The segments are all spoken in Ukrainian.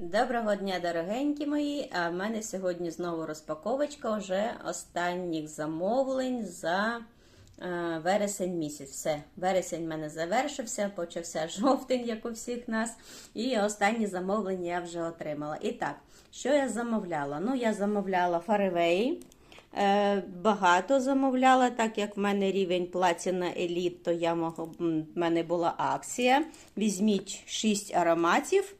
Доброго дня, дорогенькі мої! А в мене сьогодні знову розпаковочка вже останніх замовлень за е, вересень місяць. Все, вересень в мене завершився, почався жовтень, як у всіх нас. І останні замовлення я вже отримала. І так, що я замовляла? Ну, я замовляла фаревеї. Е, Багато замовляла, так як в мене рівень платіна еліт, то я мого, в мене була акція. Візьміть 6 ароматів,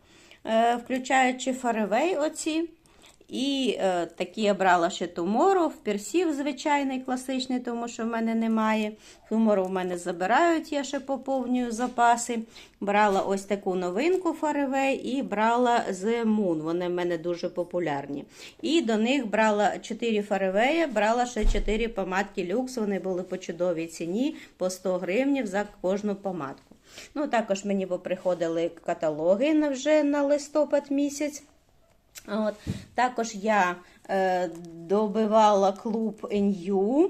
включаючи фаревей оці. І е, такі я брала ще тумору, персів звичайний, класичний, тому що в мене немає. Тумору в мене забирають, я ще поповнюю запаси. Брала ось таку новинку фаревей і брала The Moon. Вони в мене дуже популярні. І до них брала 4 фаревея, брала ще 4 помадки люкс. Вони були по чудовій ціні, по 100 гривнів за кожну помадку. Ну, також мені приходили каталоги вже на листопад місяць. От. Також я е, добивала клуб NU.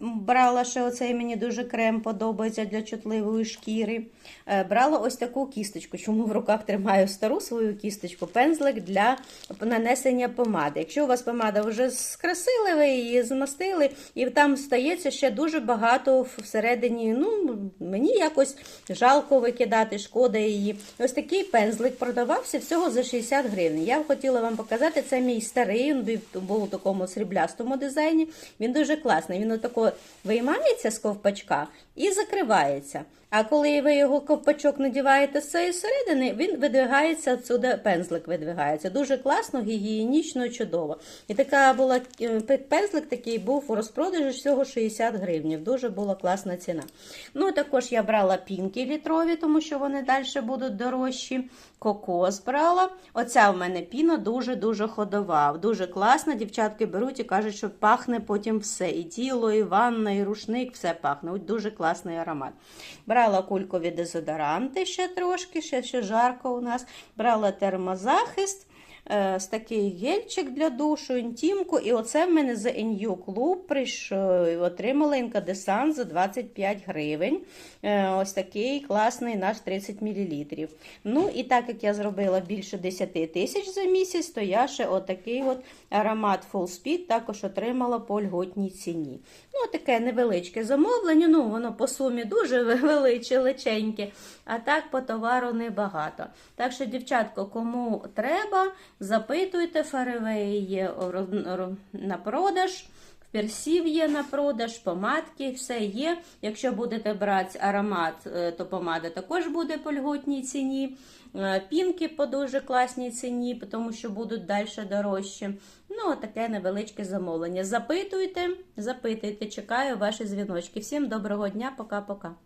Брала ще оцей мені дуже крем подобається для чутливої шкіри. Е, брала ось таку кісточку. Чому в руках тримаю стару свою кісточку, пензлик для нанесення помади. Якщо у вас помада вже скрасили, ви її змастили, і там стається ще дуже багато всередині. Ну, мені якось жалко викидати, шкода її. Ось такий пензлик продавався всього за 60 гривень. Я хотіла вам показати, це мій старий, він був у такому сріблястому дизайні. Він дуже класний. Він виймається з ковпачка і закривається. А коли ви його ковпачок надіваєте з цієї середини, він видвигається отсюди, пензлик видвигається. Дуже класно, гігієнічно, чудово. І така була е, пензлик такий був у розпродажі всього 60 гривень. Дуже була класна ціна. Ну, також я брала пінки літрові, тому що вони далі будуть дорожчі. Кокос брала. Оця в мене піна дуже-дуже ходова. Дуже класна. Дівчатки беруть і кажуть, що пахне потім все. І тіло, і ванна, і рушник, все пахне. Дуже класний аромат. Брала кулькові дезодоранти ще трошки, ще, ще жарко у нас. Брала термозахист. Е, З такий гельчик для душу, інтімку. І оце в мене за NU клуб прийшов, отримала інкадесан за 25 гривень. Е, Ось такий класний наш 30 мл. Ну і так як я зробила більше 10 тисяч за місяць, то я ще отакий от аромат Full Speed також отримала по льготній ціні. Ну, таке невеличке замовлення, ну воно по сумі дуже величе, личеньке, а так по товару небагато. Так що, дівчатко, кому треба, запитуйте, фаревеї є на продаж. Персів є на продаж, помадки, все є. Якщо будете брати аромат, то помада також буде по льготній ціні. Пінки по дуже класній ціні, тому що будуть далі дорожчі. Ну, таке невеличке замовлення. Запитуйте, запитуйте, чекаю ваші дзвіночки. Всім доброго дня, пока-пока.